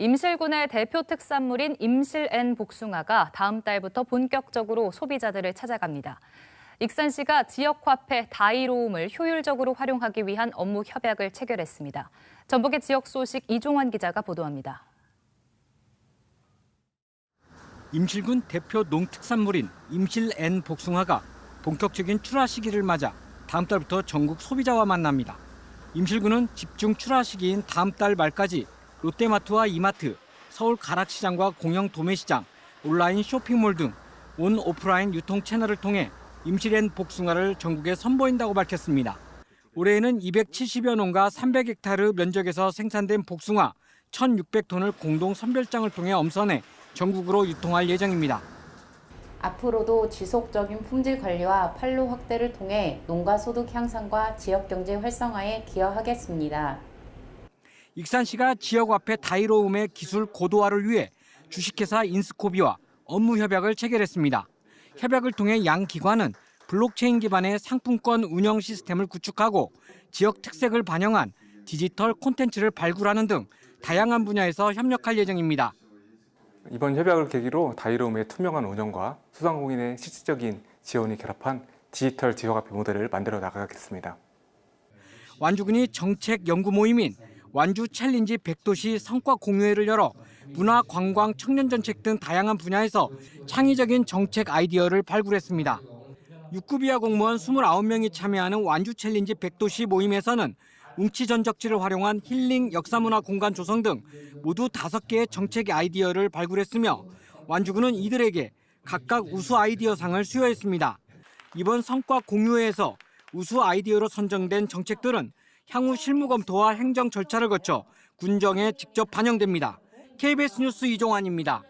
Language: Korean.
임실군의 대표 특산물인 임실N 복숭아가 다음 달부터 본격적으로 소비자들을 찾아갑니다. 익산 시가 지역 화폐 다이로움을 효율적으로 활용하기 위한 업무 협약을 체결했습니다. 전북의 지역 소식 이종환 기자가 보도합니다. 임실군 대표 농특산물인 임실 N 복숭아가 본격적인 출하 시기를 맞아 다음 달부터 전국 소비자와 만납니다. 임실군은 집중 출하 시기인 다음 달 말까지 롯데마트와 이마트, 서울 가락시장과 공영 도매시장, 온라인 쇼핑몰 등 온 오프라인 유통 채널을 통해 N 복숭아를 전국에 선보인다고 밝혔습니다. 올해에는 270여 농가 300헥타르 면적에서 생산된 복숭아 1,600톤을 공동 선별장을 통해 엄선해 전국으로 유통할 예정입니다. 앞으로도 지속적인 품질 관리와 판로 확대를 통해 농가 소득 향상과 지역 경제 활성화에 기여하겠습니다. 익산 시가 지역 화폐 다이로움의 기술 고도화를 위해 주식회사 인스코비와 업무 협약을 체결했습니다. 협약을 통해 양 기관은 블록체인 기반의 상품권 운영 시스템을 구축하고 지역 특색을 반영한 디지털 콘텐츠를 발굴하는 등 다양한 분야에서 협력할 예정입니다. 이번 협약을 계기로 다이로움의 투명한 운영과 소상공인의 실질적인 지원이 결합한 디지털 지역화폐 모델을 만들어 나가겠습니다. 완주군이 정책 연구 모임인 완주 챌린지 100도시 성과 공유회를 열어 문화, 관광, 청년 정책 등 다양한 분야에서 창의적인 정책 아이디어를 발굴했습니다. 6급 이하 공무원 29명이 참여하는 완주 챌린지 100도시 모임에서는 웅치 전적지를 활용한 힐링 역사문화 공간 조성 등 모두 5개의 정책 아이디어를 발굴했으며 완주군은 이들에게 각각 우수 아이디어상을 수여했습니다. 이번 성과 공유회에서 우수 아이디어로 선정된 정책들은 향후 실무 검토와 행정 절차를 거쳐 군정에 직접 반영됩니다. KBS 뉴스 이종환입니다.